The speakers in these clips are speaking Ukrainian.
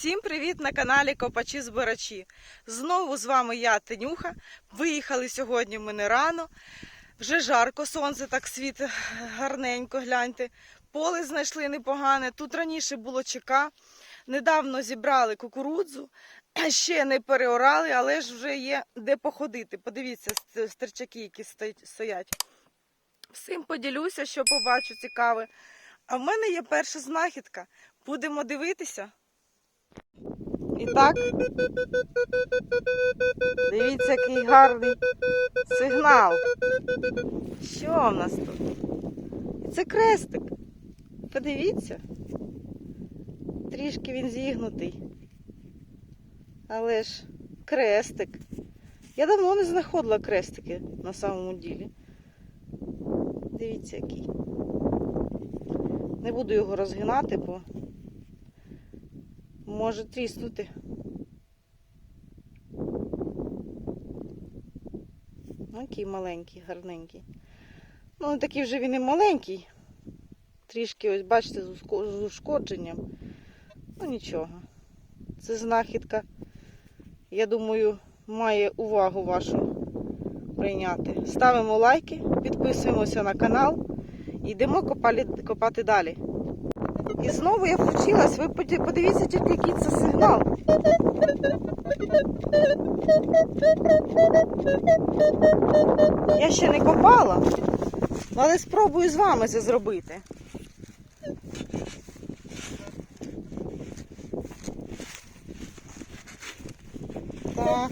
Всім привіт на каналі Копачі Збирачі. Знову з вами я, Тенюха. Виїхали сьогодні ми не рано. Вже жарко, сонце так світить гарненько, гляньте. Поле знайшли непогане. Тут раніше було ЧК. Недавно зібрали кукурудзу, ще не переорали, але ж вже є де походити. Подивіться, ст- стерчаки, які стоять. Всім поділюся, що побачу цікаве. А в мене є перша знахідка. Будемо дивитися. І так, дивіться, який гарний сигнал. Що в нас тут? Це крестик. Подивіться. Трішки він зігнутий. Але ж крестик. Я давно не знаходила крестики на самому ділі. Дивіться, який. Не буду його розгинати, бо може тріснути. Ну, маленький, гарненький. Ну, такий вже він і маленький. Трішки, ось, бачите, з ушкодженням. Ну, нічого. Це знахідка, я думаю, має увагу вашу прийняти. Ставимо лайки, підписуємося на канал і йдемо копати далі. І знову я включилась. Ви подивіться тільки, який це сигнал. Я ще не копала, але спробую з вами це зробити. Так.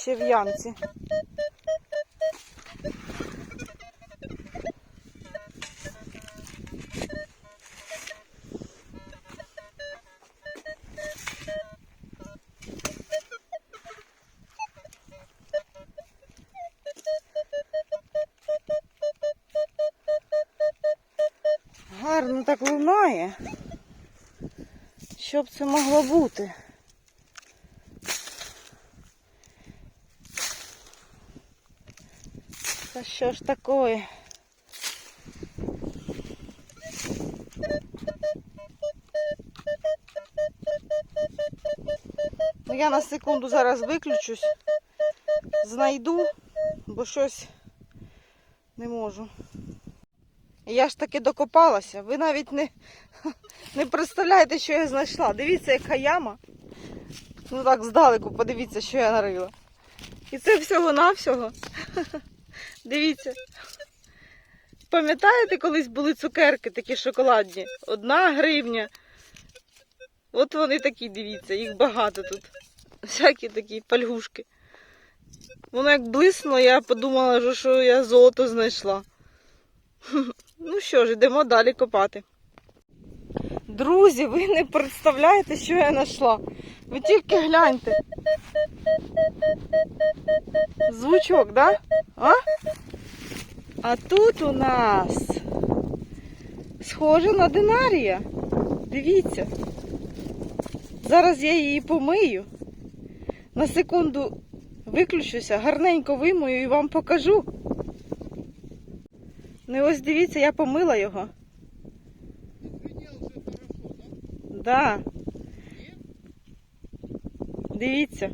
Ще в ямці. Гарно так лунає. Що б це могло бути? Та що ж такое? Ну, я на секунду зараз виключусь, знайду, бо щось не можу. Я ж таки докопалася. Ви навіть не, не представляєте, що я знайшла. Дивіться, яка яма. Ну так здалеку, подивіться, що я нарила. І це всього-навсього. Дивіться. Пам'ятаєте, колись були цукерки такі шоколадні? Одна гривня. От вони такі, дивіться, їх багато тут. Всякі такі пальгушки. Воно як блиснуло, я подумала, що- я золото знайшла. Ну що ж, йдемо далі копати. Друзі, ви не представляєте, що я знайшла. Ви тільки гляньте. Звучок, да? А? А тут у нас схоже на динарія. Дивіться. Зараз я її помию. На секунду виключуся, гарненько вимою і вам покажу. Ну і ось дивіться, я помила його. Да. Дивіться,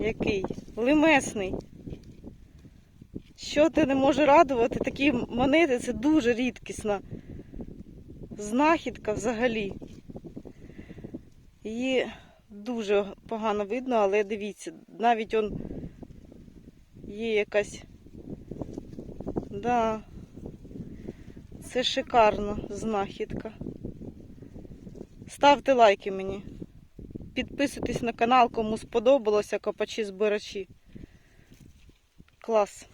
який лимесний. Що ти не може радувати? Такі монети це дуже рідкісна знахідка взагалі. Її дуже погано видно, але дивіться, навіть он є якась. Да, це шикарна знахідка. Ставте лайки мені. Підписуйтесь на канал, кому сподобалося копачі збирачі. Клас.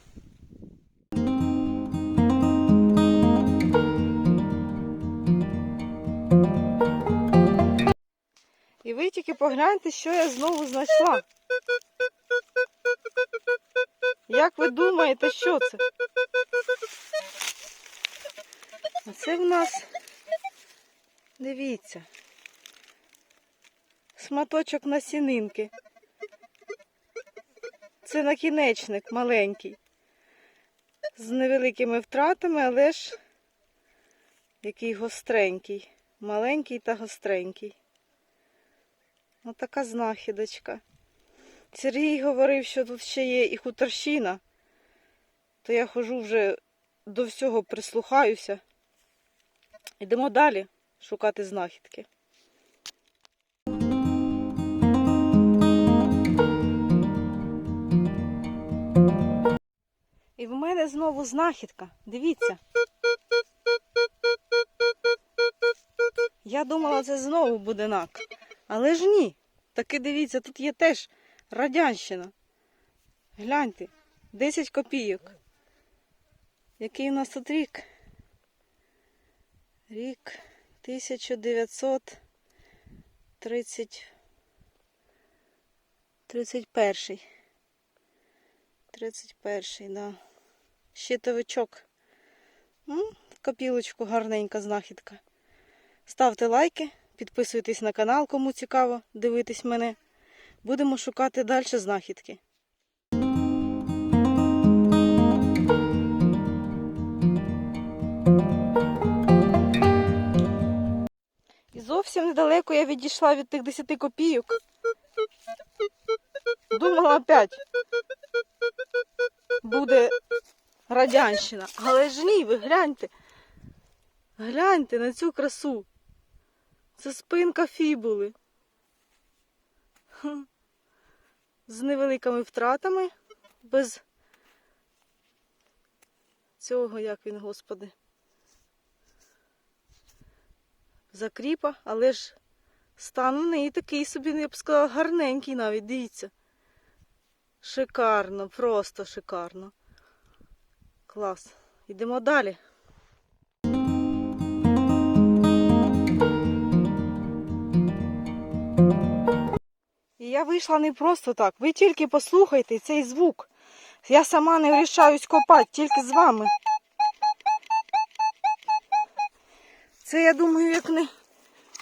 І ви тільки погляньте, що я знову знайшла. Як ви думаєте, що це? А Це в нас Дивіться. Шматочок насінинки. Це накінечник маленький. З невеликими втратами, але ж який гостренький. Маленький та гостренький. Отака знахідочка. Сергій говорив, що тут ще є і хуторщина, то я хожу вже до всього прислухаюся. Йдемо далі шукати знахідки. І в мене знову знахідка. Дивіться. Я думала, це знову буде нак. Але ж ні. Таки дивіться, тут є теж радянщина. Гляньте, 10 копійок. Який у нас тут рік? Рік 1930 31. 31, да. Щитовичок. Копілочку гарненька знахідка. Ставте лайки, підписуйтесь на канал, кому цікаво дивитись мене. Будемо шукати далі знахідки. І зовсім недалеко я відійшла від тих 10 копійок. Думала опять буде радянщина. Але ж ні, ви гляньте. Гляньте на цю красу. Це спинка фібули. З невеликими втратами, без цього, як він, господи, закріпа, але ж стан в неї такий собі, я б сказала, гарненький навіть, дивіться. Шикарно, просто шикарно. Клас. Йдемо далі. І я вийшла не просто так. Ви тільки послухайте цей звук. Я сама не вирішаюсь копати, тільки з вами. Це, я думаю, як не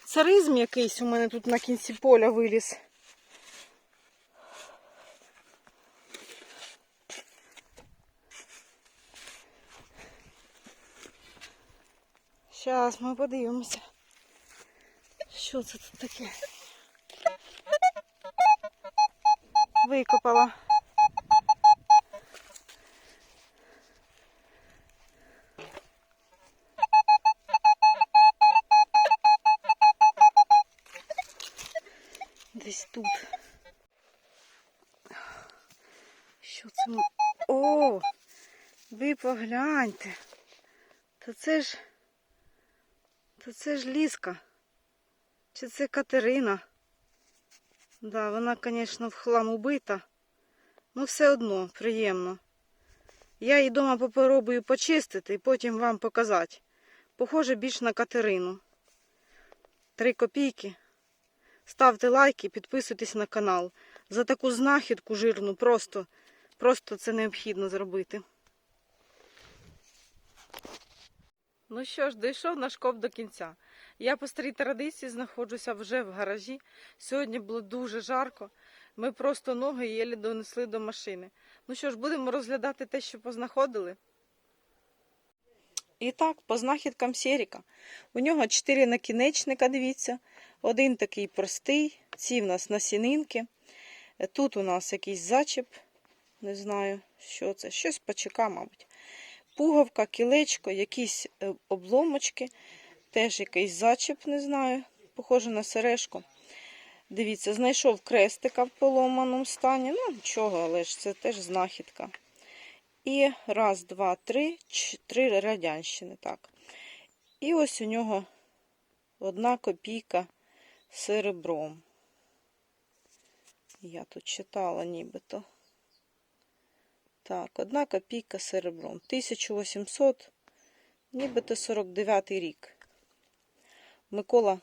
царизм якийсь у мене тут на кінці поля виліз. Зараз ми подивимося. Що це тут таке? Викопала. Десь тут. Що це? О! Ви погляньте. Та це ж. Та це ж ліска. Чи це Катерина? Да, вона, звісно, в хлам убита. Ну, все одно приємно. Я її вдома попробую почистити і потім вам показати. Похоже більш на Катерину. Три копійки. Ставте лайки, підписуйтесь на канал. За таку знахідку жирну просто, просто це необхідно зробити. Ну що ж, дійшов наш коп до кінця. Я по старій традиції знаходжуся вже в гаражі. Сьогодні було дуже жарко. Ми просто ноги єлі донесли до машини. Ну що ж, будемо розглядати те, що познаходили. І так, по знахідкам Серіка. У нього чотири накінечника, дивіться. Один такий простий, ці в нас насінинки. Тут у нас якийсь зачеп. Не знаю, що це. Щось пачека, мабуть. Пуговка, кілечко, якісь е, обломочки. Теж якийсь зачеп, не знаю, похоже на сережку. Дивіться, знайшов крестика в поломаному стані. Ну, нічого, але ж це теж знахідка. І раз, два, три, три радянщини. так. І ось у нього одна копійка серебром. Я тут читала нібито. Так, одна копійка серебром. 1800, нібито 49 рік. Микола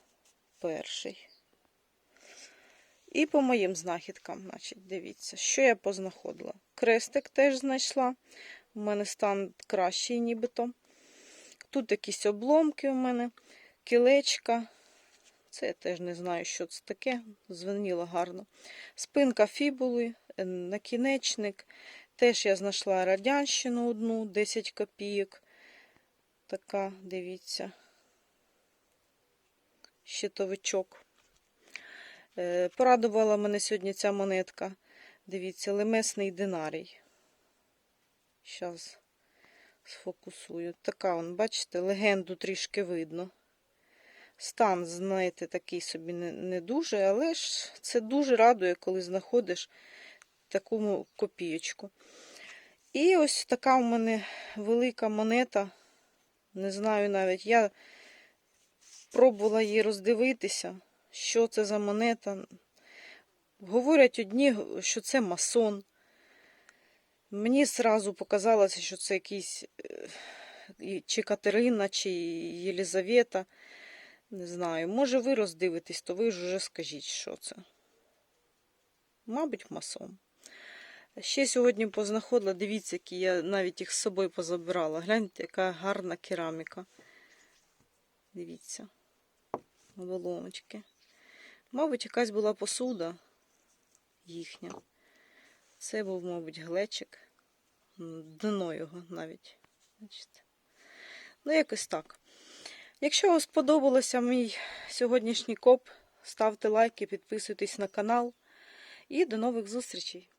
перший. І по моїм знахідкам, значить, дивіться, що я познаходила. Крестик теж знайшла. У мене стан кращий, нібито. Тут якісь обломки у мене, кілечка, Це я теж не знаю, що це таке. Звеніло гарно. Спинка фібули, накінечник. Теж я знайшла радянщину одну, 10 копійок. Така, дивіться. Щитовичок. Е, Порадувала мене сьогодні ця монетка. Дивіться, лемесний динарій. Зараз сфокусую. Така, он, бачите, легенду трішки видно. Стан, знаєте, такий собі не, не дуже, але ж це дуже радує, коли знаходиш таку копієчку. І ось така у мене велика монета. Не знаю навіть. Я пробувала її роздивитися, що це за монета. Говорять одні, що це масон. Мені зразу показалося, що це якийсь е, чи Катерина, чи Єлизавета. Не знаю. Може, ви роздивитесь, то ви ж уже скажіть, що це. Мабуть, масон. Ще сьогодні познаходила, дивіться, які я навіть їх з собою позабирала. Гляньте, яка гарна кераміка. Дивіться, оболоночки. Мабуть, якась була посуда їхня. Це був, мабуть, глечик. Дно його навіть. Бачите? Ну, якось так. Якщо вам сподобався мій сьогоднішній коп, ставте лайки, підписуйтесь на канал. І до нових зустрічей!